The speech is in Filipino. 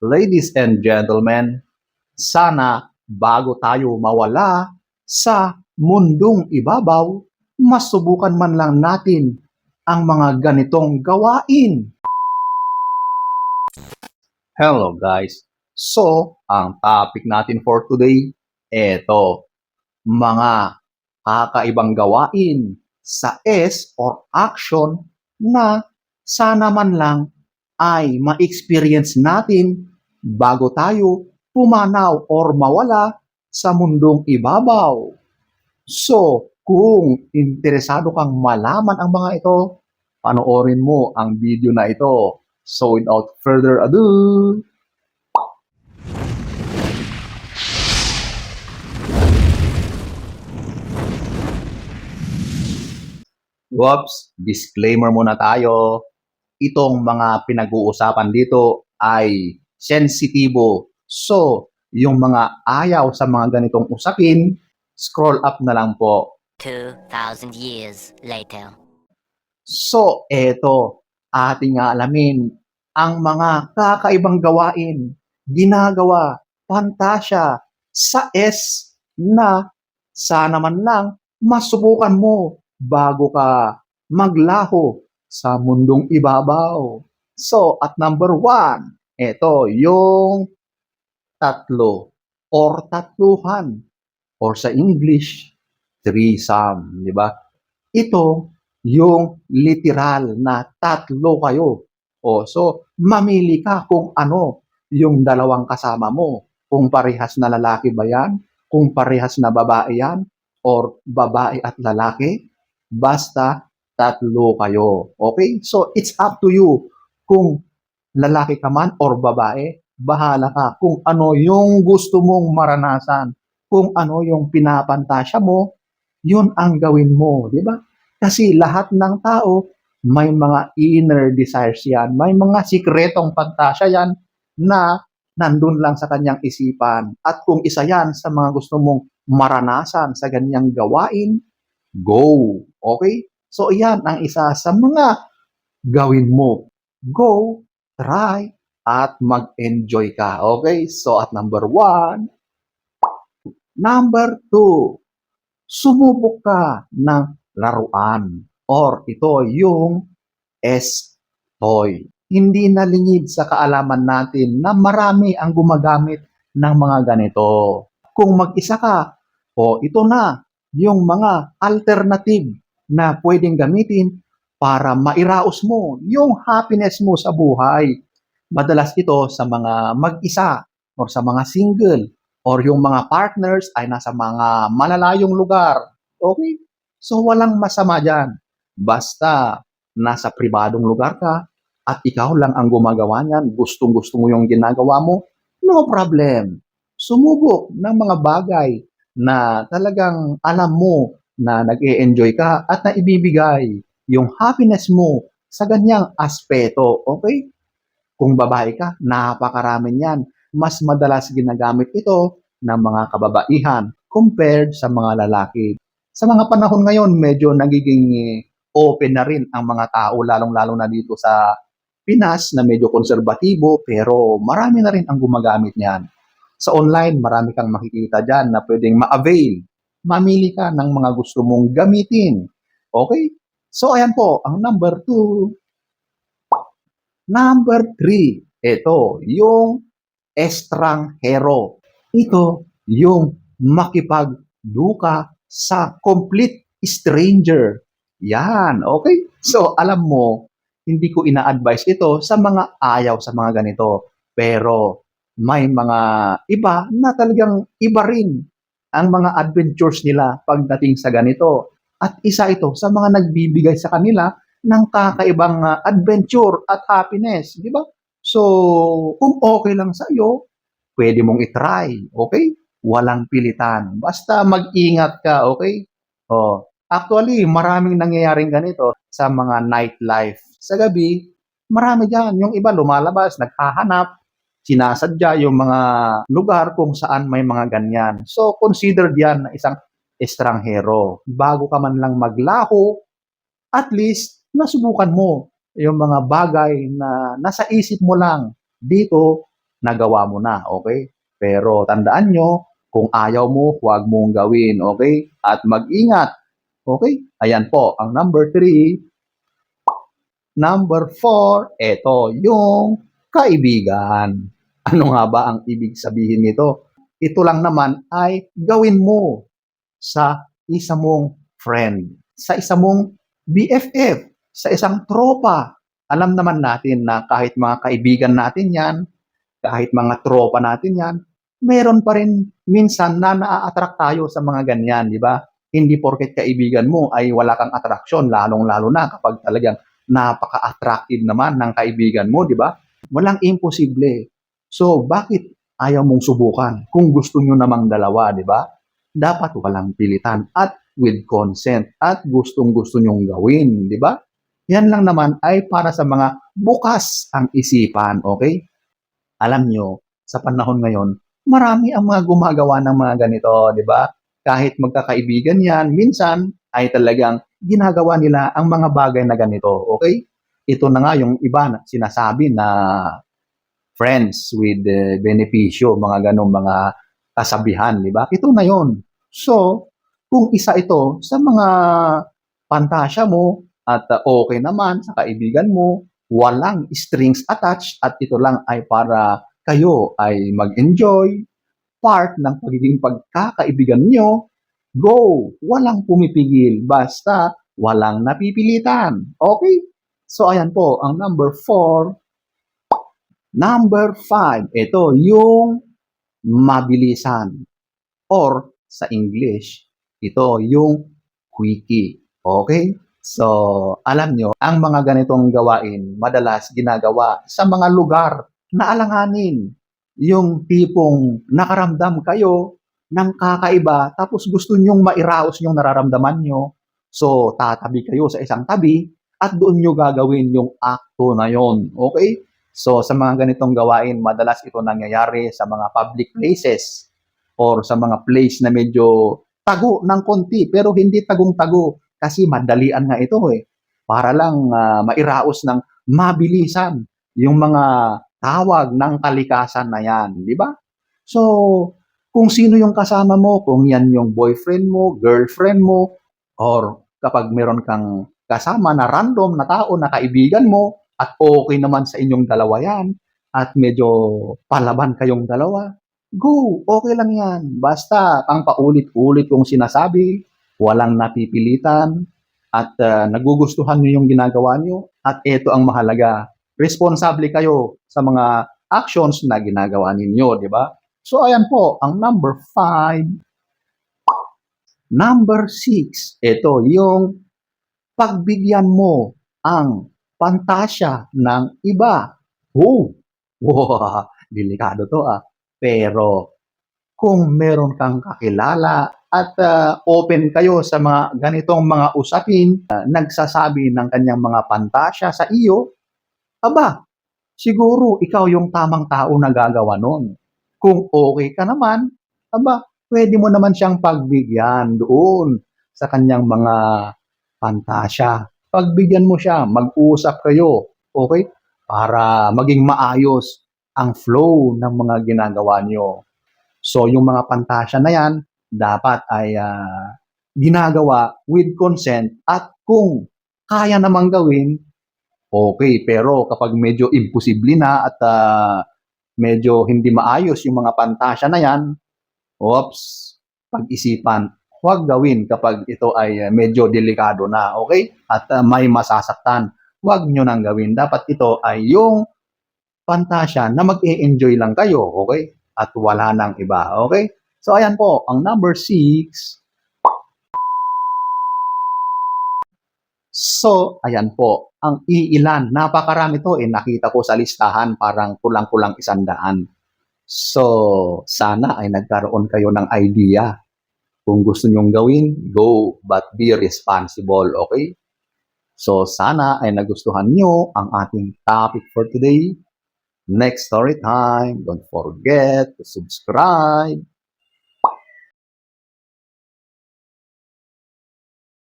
ladies and gentlemen, sana bago tayo mawala sa mundong ibabaw, masubukan man lang natin ang mga ganitong gawain. Hello guys. So, ang topic natin for today, eto, mga kakaibang gawain sa S or action na sana man lang ay ma-experience natin bago tayo pumanaw or mawala sa mundong ibabaw. So, kung interesado kang malaman ang mga ito, panoorin mo ang video na ito. So, without further ado, Whoops, disclaimer muna tayo. Itong mga pinag-uusapan dito ay sensitibo. So, yung mga ayaw sa mga ganitong usapin, scroll up na lang po. 2,000 years later. So, eto, ating alamin ang mga kakaibang gawain, ginagawa, pantasya sa S na sana man lang masubukan mo bago ka maglaho sa mundong ibabaw. So, at number one, eto, yung tatlo or tatluhan or sa English, threesome, di ba? Ito, yung literal na tatlo kayo. O, so, mamili ka kung ano yung dalawang kasama mo. Kung parehas na lalaki ba yan? Kung parehas na babae yan? Or babae at lalaki? Basta tatlo kayo. Okay? So, it's up to you kung lalaki ka man or babae, bahala ka kung ano yung gusto mong maranasan. Kung ano yung pinapantasya mo, yun ang gawin mo, di ba? Kasi lahat ng tao, may mga inner desires yan. May mga sikretong pantasya yan na nandun lang sa kanyang isipan. At kung isa yan sa mga gusto mong maranasan sa ganyang gawain, go. Okay? So, yan ang isa sa mga gawin mo. Go, try, at mag-enjoy ka. Okay? So, at number one, number two, sumubok ka ng laruan or ito yung S-toy. Hindi nalingid sa kaalaman natin na marami ang gumagamit ng mga ganito. Kung mag-isa ka, o ito na yung mga alternative na pwedeng gamitin para mairaos mo yung happiness mo sa buhay. Madalas ito sa mga mag-isa or sa mga single or yung mga partners ay nasa mga malalayong lugar. Okay? So walang masama dyan. Basta nasa pribadong lugar ka at ikaw lang ang gumagawa niyan, gustong-gusto mo yung ginagawa mo, no problem. Sumubok ng mga bagay na talagang alam mo na nag-e-enjoy ka at na ibibigay yung happiness mo sa ganyang aspeto. Okay? Kung babae ka, napakarami niyan. Mas madalas ginagamit ito ng mga kababaihan compared sa mga lalaki. Sa mga panahon ngayon, medyo nagiging eh, open na rin ang mga tao, lalong-lalo na dito sa Pinas na medyo konserbatibo, pero marami na rin ang gumagamit niyan. Sa online, marami kang makikita dyan na pwedeng ma-avail. Mamili ka ng mga gusto mong gamitin. Okay? So, ayan po, ang number two. Number three, ito, yung estranghero. Ito, yung makipagduka sa complete stranger. Yan, okay? So, alam mo, hindi ko ina-advise ito sa mga ayaw sa mga ganito. Pero, may mga iba na talagang iba rin ang mga adventures nila pagdating sa ganito. At isa ito sa mga nagbibigay sa kanila ng kakaibang uh, adventure at happiness, di ba? So, kung okay lang sa iyo, pwede mong itry, okay? Walang pilitan. Basta mag-ingat ka, okay? Oh, actually, maraming nangyayaring ganito sa mga nightlife. Sa gabi, marami diyan. Yung iba lumalabas, naghahanap, sinasadya yung mga lugar kung saan may mga ganyan. So, consider diyan na isang estranghero. Bago ka man lang maglaho, at least nasubukan mo yung mga bagay na nasa isip mo lang dito nagawa mo na, okay? Pero tandaan nyo, kung ayaw mo, huwag mong gawin, okay? At mag-ingat, okay? Ayan po, ang number three. Number four, eto, yung kaibigan. Ano nga ba ang ibig sabihin nito? Ito lang naman ay gawin mo sa isa mong friend, sa isa mong BFF, sa isang tropa. Alam naman natin na kahit mga kaibigan natin yan, kahit mga tropa natin yan, meron pa rin minsan na naa-attract tayo sa mga ganyan, di ba? Hindi porket kaibigan mo ay wala kang attraction, lalong-lalo na kapag talagang napaka-attractive naman ng kaibigan mo, di ba? Walang imposible. So, bakit ayaw mong subukan kung gusto nyo namang dalawa, di ba? Dapat walang pilitan at with consent at gustong-gusto nyong gawin, di ba? Yan lang naman ay para sa mga bukas ang isipan, okay? Alam nyo, sa panahon ngayon, marami ang mga gumagawa ng mga ganito, di ba? Kahit magkakaibigan yan, minsan ay talagang ginagawa nila ang mga bagay na ganito, okay? Ito na nga yung iba na sinasabi na friends with uh, benepisyo, mga ganong mga kasabihan, di ba? Ito na yon. So, kung isa ito sa mga pantasya mo at okay naman sa kaibigan mo, walang strings attached at ito lang ay para kayo ay mag-enjoy, part ng pagiging pagkakaibigan nyo, go! Walang pumipigil, basta walang napipilitan. Okay? So, ayan po, ang number four. Number five, ito yung mabilisan. Or, sa English, ito yung quickie. Okay? So, alam nyo, ang mga ganitong gawain, madalas ginagawa sa mga lugar na alanganin. Yung tipong nakaramdam kayo ng kakaiba, tapos gusto nyong mairaos yung nararamdaman nyo. So, tatabi kayo sa isang tabi, at doon nyo gagawin yung akto na yon. Okay? So, sa mga ganitong gawain, madalas ito nangyayari sa mga public places or sa mga place na medyo tago ng konti, pero hindi tagong-tago kasi madalian nga ito eh. Para lang ah, mairaos ng mabilisan yung mga tawag ng kalikasan na yan, di ba? So, kung sino yung kasama mo, kung yan yung boyfriend mo, girlfriend mo, or kapag meron kang kasama na random na tao na kaibigan mo, at okay naman sa inyong dalawa yan, at medyo palaban kayong dalawa, go, okay lang yan. Basta ang paulit-ulit kong sinasabi, walang napipilitan, at ah, nagugustuhan nyo yung ginagawa nyo, at ito ang mahalaga, responsable kayo sa mga actions na ginagawa ninyo, di ba? So, ayan po, ang number five. Number six, ito yung pagbigyan mo ang pantasya ng iba. Oh, wow, delikado to ah. Pero kung meron kang kakilala at ah, open kayo sa mga ganitong mga usapin, ah, nagsasabi ng kanyang mga pantasya sa iyo, aba, siguro ikaw yung tamang tao na gagawa nun. Kung okay ka naman, aba, pwede mo naman siyang pagbigyan doon sa kanyang mga pantasya. Pagbigyan mo siya, mag-usap kayo, okay? Para maging maayos ang flow ng mga ginagawa niyo. So, yung mga pantasya na yan, dapat ay ah, ginagawa with consent at kung kaya namang gawin, okay. Pero kapag medyo imposible na at ah, medyo hindi maayos yung mga pantasya na yan, oops, pag-isipan, huwag gawin kapag ito ay ah, medyo delikado na, okay? At ah, may masasaktan, huwag nyo nang gawin. Dapat ito ay yung pantasya na mag-e-enjoy lang kayo, okay? At wala nang iba, okay? So, ayan po, ang number six. So, ayan po, ang iilan, napakarami to, eh, nakita ko sa listahan, parang kulang-kulang isandaan. So, sana ay nagkaroon kayo ng idea. Kung gusto nyong gawin, go, but be responsible, okay? So, sana ay nagustuhan nyo ang ating topic for today. Next story time, don't forget to subscribe